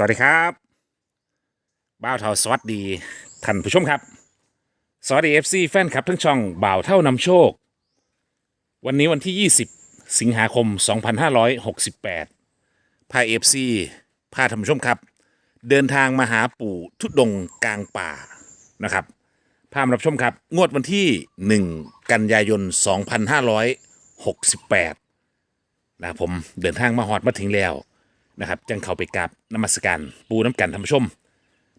สวัสดีครับบ่าวเท่าสวัสดีท่านผู้ชมครับ สวัสดี FC แฟนคลับทั้งช่องบ่าวเท่านำโชค วันนี้วันที่ 20 สิงหาคม 2568พา FC พาท่านผู้ชมครับ เดินทางมาหาปู่ทุดงกลางป่านะครับพามารับชมครับ งวดวันที่ 1 กันยายน 2568 นะครับผมเดินทางมาฮอดมาถึงแล้ว นะครับจังเข้าไปกราบนมัสการปูน้ำกันท่านผู้ชม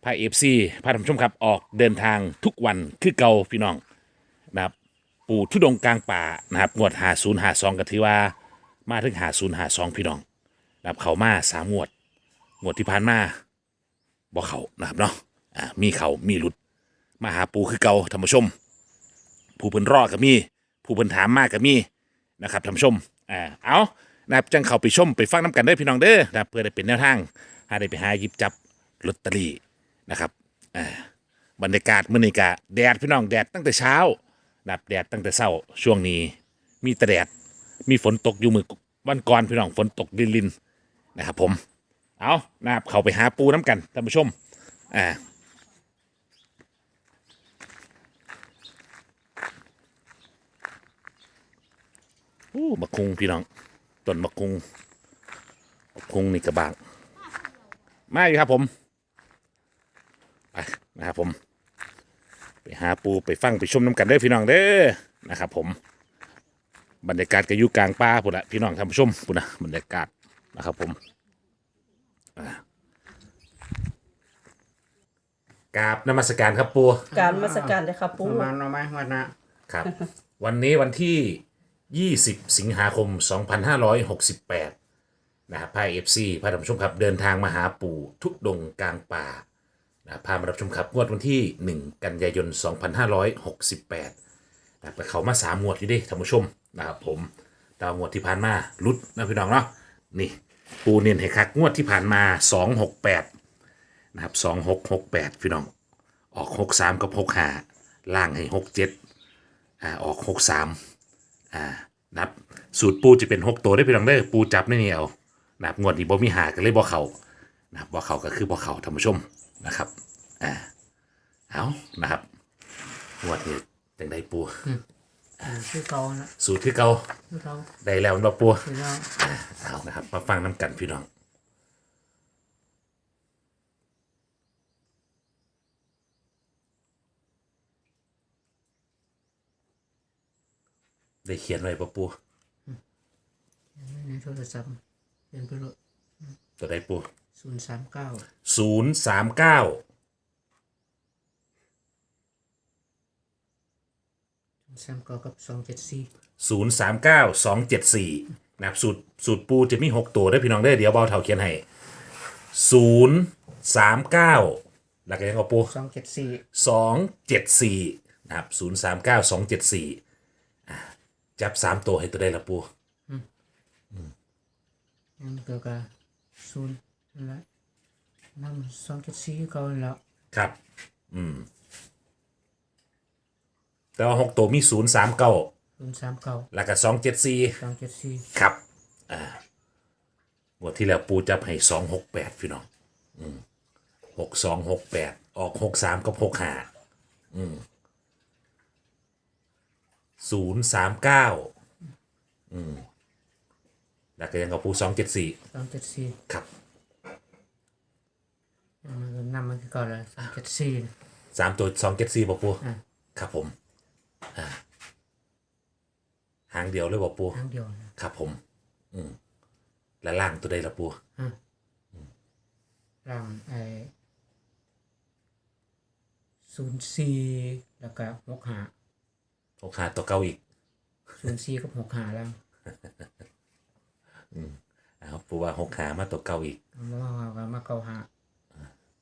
พาเอฟซีพาท่านผู้ชมครับออกเดินทางทุกวันคือเก่าพี่น้องนะครับปูทุดงกลางป่านะครับงวดหาศูนย์หาสองก็ถือว่ามาถึงหาศูนย์หาสองพี่น้องนะครับเขามาสามงวดงวดที่ผ่านมาบ่เขานะครับเนาะอ่ามีเขามีหลุด มาหาปูคือเก่าท่านผู้ชม ผู้เพิ่นรอดก็มี ผู้เพิ่นถามมากก็มีนะครับท่านผู้ชมอ่าเอา นะครับจังเข้าไปชมไปฟังน้ำกันเด้พี่น้องเด้อนะครับเพื่อได้เป็นแนวทางหาได้ไปหาหยิบจับลอตเตอรี่นะครับอ่าบรรยากาศมื้อนี้ก็แดดพี่น้องแดดตั้งแต่เช้านะครับแดดตั้งแต่เช้าช่วงนี้มีแต่แดดมีฝนตกอยู่มือวันก่อนพี่น้องฝนตกลินๆนนะครับผมเอานะครับเข้าไปหาปูน้ำกันท่านผู้ชมอ่าโอ้บักคุงพี่น้อง ต้นบักคุงบักคุงนี่กระบางมาอยู่ครับผม ไปนะครับผม ไปหาปูไปฟังไปชมน้ำกันเด้อพี่น้องเด้อนะครับผม บรรยากาศก็อยู่กลางป่าพุ่นละพี่น้องท่านผู้ชมพุ่นนะบรรยากาศนะครับผมอ่ากราบนมัสการครับปู การมาสการเลยครับปูประมาณเอาไหมวันนะครับ วันนี้วันที่ 20 สิงหาคม 2568 นะครับพาเอฟซีพาท่านผู้ชมครับเดินทางมาหาปู่ทุกดงกลางป่านะพามารับชมครับงวดวันที่ 1 กันยายน 2568นะครับแต่เขามาสามงวดอยู่ดิท่านผู้ชมนะครับผมดาวงวดที่ผ่านมาลุดนะพี่น้องเนาะนี่ปูเนียนให้คักงวดที่ผ่านมา 268นะครับ2668 พี่น้อง ออก 63 กับ 65 ล่างให้ 67อ่าออกหกสา มอ่านับสูตรปูจะเป็นหกตัวได้พี่น้องเด้อปูจับไม่เหนียวนับงวดนี้บ่มีหากันเลยบ่เขานับบ่เขาก็คือบ่เขาท่านผู้ชมนะครับอ่าเอานะครับงวดนี้จังได้ปูชื่อเก่านะสูตรที่เก่าชื่อเก่าได้แล้วบ่ปูชื่อเก่า เอานะครับมาฟังน้ำกันพี่น้อง ได้เขียนไว้บ่ปูในโทรศัพท์เป็นไปเลยตัวใดปูศูนย์สามเก้าศูนย์สามเก้าสามเก้ากับสองเจ็ดสี่ศูนย์สามเก้าสองเจ็ดสี่นะครับสูตรสูตรปูจะมีหกตัวได้อพี่น้องได้อเดี๋ยวเบาเท่าเขียนให้ศูนย์สามเก้าแล้วก็ยังเอาปูสองเจ็ดสี่สองเจ็ดสี่นะครับศูนย์สามเก้าสองเจ็ดสี่ จับสามตัวให้ตัวได้ละปูนั่นก็กศูนย์นั่นแหละนั่นสองเจ็ดสี่เก่าแล้วครับ อืม แต่ว่าหกตัวมีศูนย์สามเก้าศูนย์สามเก้าแล้วก็สองเจ็ดสี่สองเจ็ดสี่ครับ อ่าหมดที่แล้วปูจับให้สองหกแปดพี่น้องหกสองหกแปดออกหกสามกับหกห้า ศูนย์สามเก้าแล้วก็ยังกับปูสองเจ็ดสี่สองเจ็ดสี่ครับมันก็นำมันคือเก่าแล้วสองเจ็ดสี่สามตัวสองเจ็ดสี่บอกปูอ่าครับผมอ่าหางเดียวเลยบอกปูครั้งเดียวนะครับผม อืมและล่างตัวใดละปูร่างไอ้ศูนย์สี่แล้วก็หกห้า หกห้าตัวเก้าอีกศูนย์สี่กับหกห้าแล้วอ้าวปูว่าหกหามาตัวเก้าอีกมาว่ามาเก้าห้า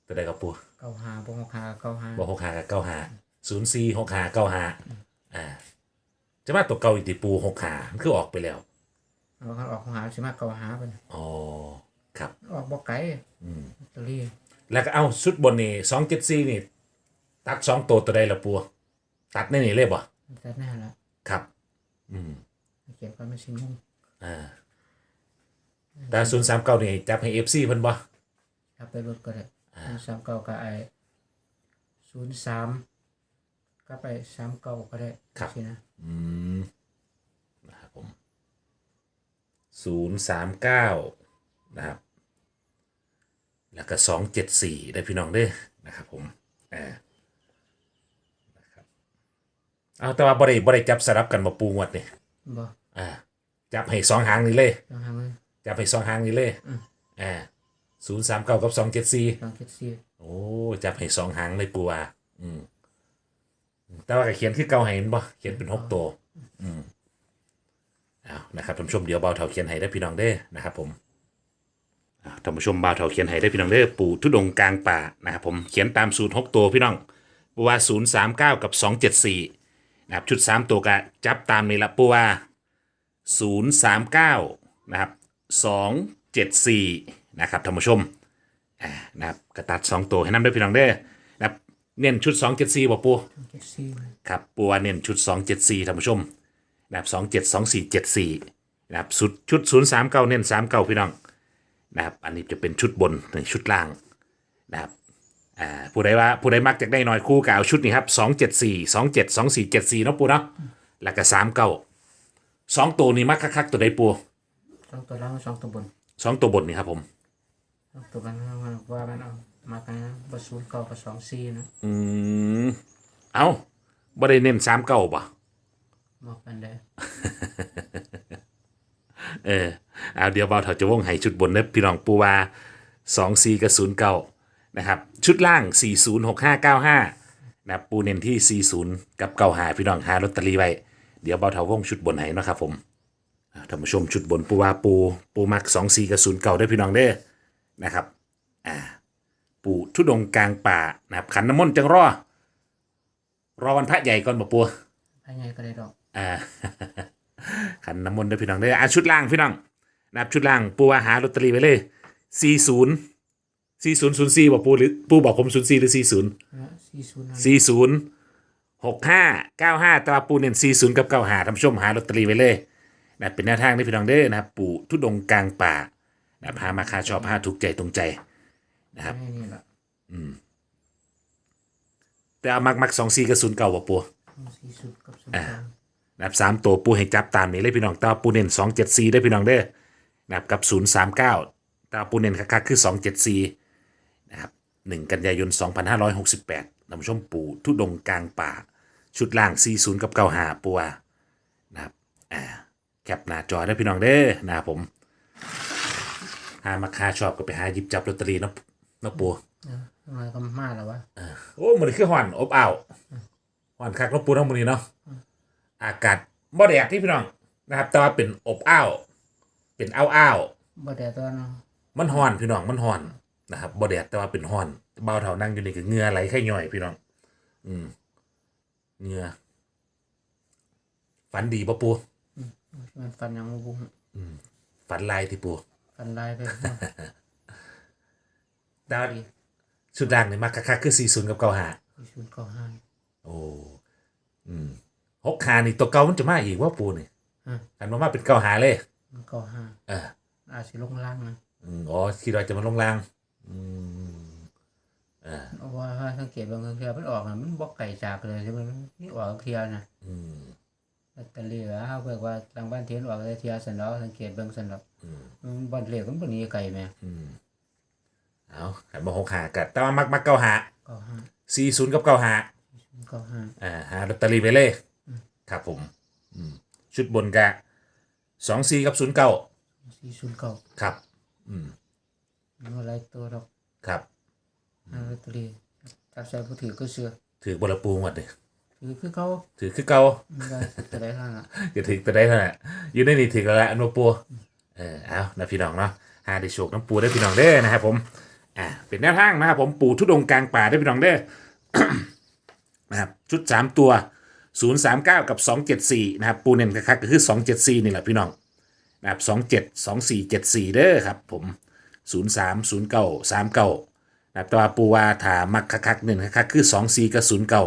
ตัวใดกับปูเก้าห้าบ่หกห้าเก้าห้าบอกหกหากับเก้าหาศูนย์สี่หกหาเก้าหาอ่าจะมาตัวเก้าอีกติปูหกหามันคือออกไปแล้วเอาเขาออกหาสิมาเก้าหาเป็นอ๋อครับ ออกบ่ไกลลอตเตอรี่แล้วก็เอาชุดบนนี่สองเจ็ดสี่นี่ ตัดสองตัวตัวใดละปูตัดในนี่เลยบ่ แต่แน่ละครับ อืมเก็บไว้ไม่สิงงอ่าแต่ศูนย์สามเก้านี่จับให้เอฟซีเพิ่นบ่จับไปรถก็ได้ศูนย์สามเก้ากับไอ้ศูนย์สามก็ไปสามเก้าก็ได้สินะอืมนะครับผมศูนย์สามเก้านะครับ แล้วก็สองเจ็ดสี่ได้พี่น้องเด้อนะครับผมอ่านะครับ เอาแต่ว่าบริบริจับสลับกันมาปูงวดนี่บ่อ่าจับให้สองหางนี่เลยต้องทำเลยจับให้สองหางนี่เลยอ่าศูนย์สามเก้ากับสองเจ็ดสี่ต้องคิดซีโอ้จับให้สองหางเลยปูว่าอืมแต่ว่าก็เขียนคือเก่าให้เห็นบ่เขียนเป็นหกตัว อืมเอานะครับท่านผู้ชมเดี๋ยวเบาเถาเขียนให้ได้อพี่น้องเด้อนะครับผมอ่าท่านผู้ชมเบาเถาเขียนให้ได้อพี่น้องเด้อปู่ทุดงค์กลางป่านะครับผมเขียนตามสูตรหกตัวพี่น้องปูว่าศูนย์สามเก้ากับสองเจ็ดสี่ นะครับชุดสามตัวกะจับตามนี้ละปูว่าศูนย์สามเก้านะครับสองเจ็ดสี่นะครับท่านผู้ชมอ่านะครับกระตัดสองตัวให้นำด้วยพี่น้องเด้อนะครับเน้นชุดสองเจ็ดสี่บ่ปูต้องคิดซีครับปูว่าเน้นชุดสองเจ็ดสี่ท่านผู้ชมนะครับสองเจ็ดสองสี่เจ็ดสี่นะครับชุดชุดศูนย์สามเก้าเน้นสามเก้าพี่น้องนะครับอันนี้จะเป็นชุดบนในชุดล่างนะครับ อ่าผู้ใดว่าผู้ใดมักจะได้น้อยคู่ก็เอาชุดนี้ครับสองเจ็ดสี่สองเจ็ดสองสี่เจ็ดสี่เนาะปูเนาะแล้วก็สามเก้าสองตัวนี้มักคักๆตัวใดปูสองตัวล่างสองตัวบนสองตัวบนนี่ครับผมสองตัวบนว่ามันเอามากันนะบศูนย์เก้ากับสองซีนะอืมเอาบ่ได้เน้นสามเก้าป่ะบอกกันได้เออเอาเดี๋ยวเบาเถาจะวงให้ชุดบนเนบพี่น้องปูวาสองสี่กับศูนย์เก้านะครับ ชุดล่างสี่ศูนย์หกห้าเก้าห้านะครับปูเน้นที่สี่ศูนย์กับเก้าหาพี่น้องหาลอตเตอรี่ไว้เดี๋ยวเบาเถาวงชุดบนให้เนาะครับผมอ่าท่านผู้ชมชุดบนปูวาปูปูมักสองสี่กับศูนย์เก้าได้อพี่น้องเด้อนะครับอ่าปูทุดงค์กลางป่านะครับขันน้ำมนต์จังรอ รอวันพระใหญ่ก่อนบ่ปูภายในก็ได้ดอกอ่าขันน้ำมนต์เด้อพี่น้องเด้ออะชุดล่างพี่น้องนะครับชุดล่างปูว่าหาลอตเตอรี่ไปเลยสี่ศูนย์ สี่ศูนย์ศูนย์สี่บอกปูหรือปูบอกผมศูนย์สี่หรือสี่ศูนย์นะสี่ศูนย์สี่ศูนย์หกห้าเก้าห้าตราปูเน้นสี่ศูนย์กับเก้าหาท่านผู้ชมหาลอตเตอรี่ไปเลยนะเป็นแนวทางที่พี่น้องเด้อนะครับ ปู่ทุดงค์กลางป่านะพามาคาชอบพาถูกใจตรงใจภายในนี่แหละแต่เอามักมักสองสี่กับศูนย์เก้าบอกปูสี่ศูนย์กับศูนย์เก้านะครับสามตัวปูให้จับตามนี้เลยพี่น้องแตว่าปูเน้นสองเจ็ดสี่ได้อพี่น้องเด้อนะครับกับศูนย์สามเก้าตว่าปูเน้นคักๆคือสองเจ็ดสี่ นะครับหนึ่งกันยายนสองพันห้าร้อยหกสิบแปดนำชมปูทุดงค์กลางป่า ชุดล่างสี่ศูนย์กับเก้าหาปูว่านะครับอ่าแคปหน้าจอได้อพี่น้องเด้อนะครับผม หามาคาชอบก็ไปหาหยิบจับลอตเตอรี่เนาะเนาะปูเออทำไมก็มาแล้ววะโอ้มันคือห่อนอบอ้าวห่อนคักเนาะปูเนาะมื้อนี้เนาะอากาศบ่แดดที่พี่น้องนะครับ แต่ว่าเป็นอบอ้าวเป็นอ้าวอ้าวบ่ได้ตัวเนาะๆมันห่อนพี่น้องมันห่อน นะครับบ่แดดแต่ว่าเป็นห่อนเบาเท่านั่งอยู่นี่ก็เหงื่อไหลไข่ย่อยพี่น้อง อืมเหงื่อฝันดีปะปูมันฟันยังบ่บุ้งฝันลายที่ปูฟันลายไปเนาะดาวชุดด่างนี่มาคักๆคือ40กับ95สี่ศูนย์เก้าห้าโอ้อืมหกหานี่ตัวเก่ามันจะมาอีกว่าปูนี่อะอันมามาเป็นเก่าหาเลยเก้าห้าเอออาจสิลงล่างนะอืมอ๋อคิดว่าจะมาลงล่างอืม เพราะว่าถ้าสังเกตบางเทีมันออกน่ะมันบ่ไก่จากเลยใช่ไหมมันนี่ออกเทียนะอืมลอตเตอรี่ว่าเฮาเบิกว่าทางบ้านเทียนออกแต่เทียสันดอกสังเกตเบิ่งสันดอกอืมมันบ่เลขมันบ่หนีไก่แม่อืมเอาขันมาหกหากัดแต่ว่ามักมักเก่าหาเก้าห้าสี่ศูนย์กับเก่าหาเก้าห้า อ่าหาลอตเตอรี่ไปเลยครับผม อืมชุดบนกะสองสี่กับศูนย์เก้าสี่ศูนย์เก้าครับ อืม มันอะไรตัวดอกครับ หาลอตเตอรี่จับใส่ผู้ถือก็เสือถือบอลปูหมดเลยถือคือเขาถือคือเก่ามันได้จะได้เท่านั้นล่ะอย่าถือไปได้เท่านั้นอยู่ในนี่ถือกันแล้วอันว่าปูเออเอานะพี่น้องเนาะหาได้โชคน้ำปูได้พี่น้องเด้อนะครับผมอ่าเป็นแนวทางนะครับผมปูทุดงค์กลางป่าได้พี่น้องเด้อ นะครับชุดสามตัวศูนย์สามเก้ากับสองเจ็ดสี่นะครับ ปูเน้นคักๆก็คือสองเจ็ดสี่นี่แหละพี่น้องนะครับสองเจ็ดสองสี่เจ็ดสี่เด้อครับผมศูนย์สามศู นย์เก้าสามเก้านะครับแต่ว่าปูว่าถามักคักๆเน้นคักๆคือสองสี่กับศูนย์เก้า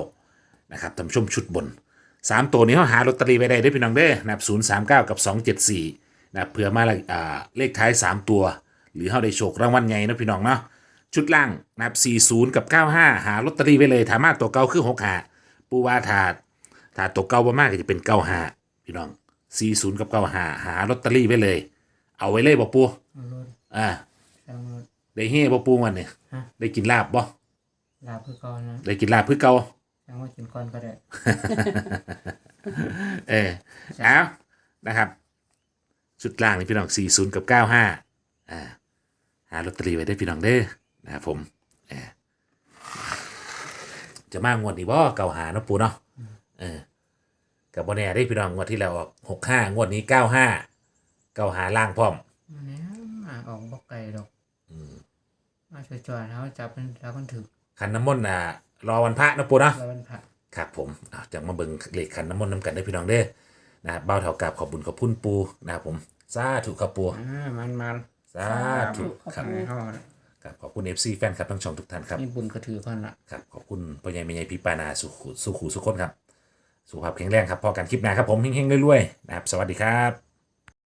นะครับท่านผู้ชมชุดบนสามตัวนี้เขาหาลอตเตอรี่ไว้ได้ได้อพี่น้องเด้อนะครับศูนย์สามเก้ากับสองเจ็ดสี่นะครับเผื่อมาละอ่าเลขท้ายสามตัว หรือเขาได้โชครางวัลใหญ่นะพี่น้องเนาะชุดล่างนะครับ40 กับ 95 หาลอตเตอรี่ไว้เลยถามมาตัวเก่าคือ6หาปูว่าถ้าถ้าตัวเก่าบ่มากก็จะเป็น 95 พี่น้อง 40 กับ 95 หาลอตเตอรี่ไว้เลย เอาไว้เลยบ่ปูเอารถอ่าสร้างรถ ได้เฮ่บ่ปูวันนี้ฮะ ได้กินลาบบ่ลาบคือก่อนนะได้กินลาบคือเก่าสร้างว่ากินก่อนก็ได้เออเอานะครับชุดล่างนี่พี่น้อง40กับ95อ่าหาลอตเตอรี่ไว้ได้พี่น้องเด้อนะครับผมเออจะมางวดนี้บ่เก่าหาเนาะปูเนาะเออกับบ่แน่ได้พี่น้องงวดที่แล้วออก65งวดนี้95เก่าหาล่างพร้อม มาแล้วมาออกบอกไก่ดอก มาช่วยจอยๆแล้วจับมันแล้วมันถึกขันน้ำมนต์อะรอวันพระเนาะปูเนาะแล้วมันผักครับผมเอาจากมาเบิ่งเลขขันน้ำมนต์น้ำกันได้อพี่น้องเด้อนะครับเบ้าเท่ากับขอบบุญขอบพุ่นปูนะครับผมสาธุครับปูอ่ามันมันสาธุครับในห้องน่ะครับขอบคุณ FC แฟนคลับทั้งช่องทุกท่านครับ นี่บุญกระถือก่อนละ ครับขอบคุณพ่อใหญ่แม่ใหญ่พี่ปานาสุขุสุขุสุขคนครับ สุขภาพแข็งแรงครับพอกันคลิปหน้าครับผมเฮงๆรวยๆนะครับ สวัสดีครับ